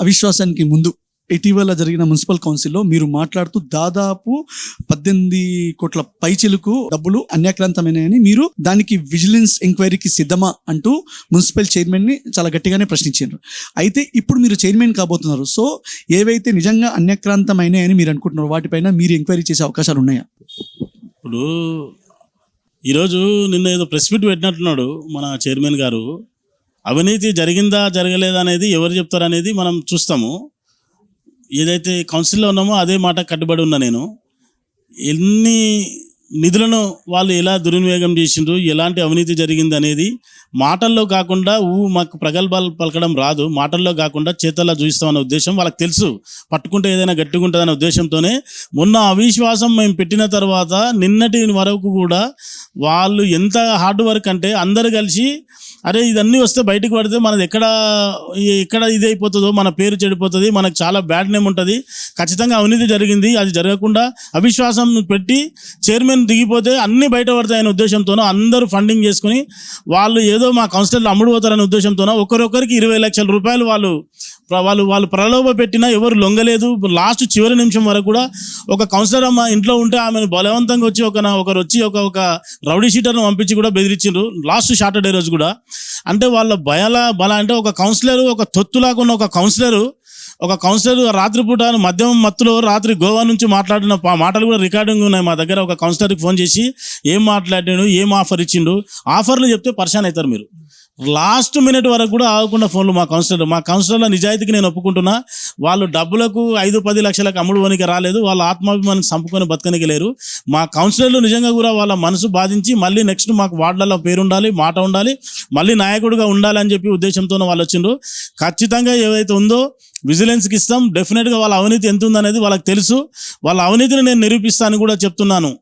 అవిశ్వాసానికి ముందు. ఇటీవల జరిగిన మున్సిపల్ కౌన్సిల్లో మీరు మాట్లాడుతూ దాదాపు పద్దెనిమిది కోట్ల పైచిలకు డబ్బులు అన్యాక్రాంతమైనాయని మీరు దానికి విజిలెన్స్ ఎంక్వైరీకి సిద్ధమా అంటూ మున్సిపల్ చైర్మన్ని చాలా గట్టిగానే ప్రశ్నించారు. అయితే ఇప్పుడు మీరు చైర్మన్ కాబోతున్నారు. సో ఏవైతే నిజంగా అన్యాక్రాంతమైనాయని మీరు అనుకుంటున్నారో వాటిపైన మీరు ఎంక్వైరీ చేసే అవకాశాలు ఉన్నాయా? ఇప్పుడు ఈరోజు నిన్న ఏదో ప్రెస్ మీట్ పెట్టినట్టున్నాడు మన చైర్మన్ గారు. అవినీతి జరిగిందా జరగలేదా అనేది ఎవరు చెప్తారు అనేది మనం చూస్తాము. ఏదైతే కౌన్సిల్లో ఉన్నామో అదే మాట కట్టుబడి ఉన్నా నేను. ఎన్ని నిధులను వాళ్ళు ఎలా దుర్వినియోగం చేసిండ్రు ఎలాంటి అవినీతి జరిగింది అనేది మాటల్లో కాకుండా ఊ మాకు ప్రగల్భాలు పలకడం రాదు. మాటల్లో కాకుండా చేతల్లో చూపిస్తామన్న ఉద్దేశం వాళ్ళకి తెలుసు. పట్టుకుంటే ఏదైనా గట్టిగా ఉంటుందనే ఉద్దేశంతోనే మొన్న అవిశ్వాసం మేము పెట్టిన తర్వాత నిన్నటి వరకు కూడా వాళ్ళు ఎంత హార్డ్ వర్క్ అంటే అందరు కలిసి అరే ఇదన్నీ వస్తే బయటకు పడితే మనది ఎక్కడ ఎక్కడ ఇది అయిపోతుందో మన పేరు చెడిపోతుంది మనకు చాలా బ్యాడ్ నేమ్ ఉంటుంది. ఖచ్చితంగా అవినీతి జరిగింది. అది జరగకుండా అవిశ్వాసం పెట్టి చైర్మన్ దిగిపోతే అన్ని బయట పడతాయనే ఉద్దేశంతోనో అందరూ ఫండింగ్ చేసుకుని వాళ్ళు ఏదో మా కౌన్సిలర్లు అమ్ముడుపోతారనే ఉద్దేశంతోనో ఒకరొకరికి ఇరవై లక్షల రూపాయలు వాళ్ళు వాళ్ళు వాళ్ళు ప్రలోభ పెట్టినా ఎవరు లొంగలేదు. లాస్ట్ చివరి నిమిషం వరకు కూడా ఒక కౌన్సిలర్ అమ్మ ఇంట్లో ఉంటే ఆమెను బలవంతంగా వచ్చి ఒక ఒకరు వచ్చి ఒక ఒక రౌడీ షీటర్ను పంపించి కూడా బెదిరించిండ్రు. లాస్ట్ సాటర్డే రోజు కూడా. అంటే వాళ్ళ బయల బల అంటే ఒక కౌన్సిలర్ ఒక తొత్తులాగా ఉన్న ఒక కౌన్సిలర్ ఒక కౌన్సిలర్ రాత్రిపూట మద్యం మత్తులో రాత్రి గోవా నుంచి మాట్లాడిన మాటలు కూడా రికార్డింగ్ ఉన్నాయి మా దగ్గర. ఒక కౌన్సిలర్కి ఫోన్ చేసి ఏం మాట్లాడాడు ఏం ఆఫర్ ఇచ్చిండు? ఆఫర్లు చెప్తే పరిశాన్ అవుతారు మీరు. లాస్ట్ మినిట్ వరకు కూడా ఆగకుండా ఫోన్లు మా కౌన్సిలర్ మా కౌన్సిలర్ల నిజాయితీకి నేను ఒప్పుకుంటున్నా. వాళ్ళు డబ్బులకు ఐదు పది లక్షలకు అమ్ముడు వనికి రాలేదు. వాళ్ళ ఆత్మాభిమానం చంపుకొని బతకనికి లేరు. మా కౌన్సిలర్లు నిజంగా కూడా వాళ్ళ మనసు బాధించి మళ్ళీ నెక్స్ట్ మాకు వార్డులలో పేరుండాలి మాట ఉండాలి మళ్ళీ నాయకుడిగా ఉండాలి అని చెప్పి ఉద్దేశంతో వాళ్ళు వచ్చిండ్రు. ఖచ్చితంగా ఏదైతే ఉందో విజిలెన్స్కి ఇస్తాం. డెఫినెట్గా వాళ్ళ అవినీతి ఎంత ఉందనేది వాళ్ళకి తెలుసు. వాళ్ళ అవినీతిని నేను నిరూపిస్తానని కూడా చెప్తున్నాను.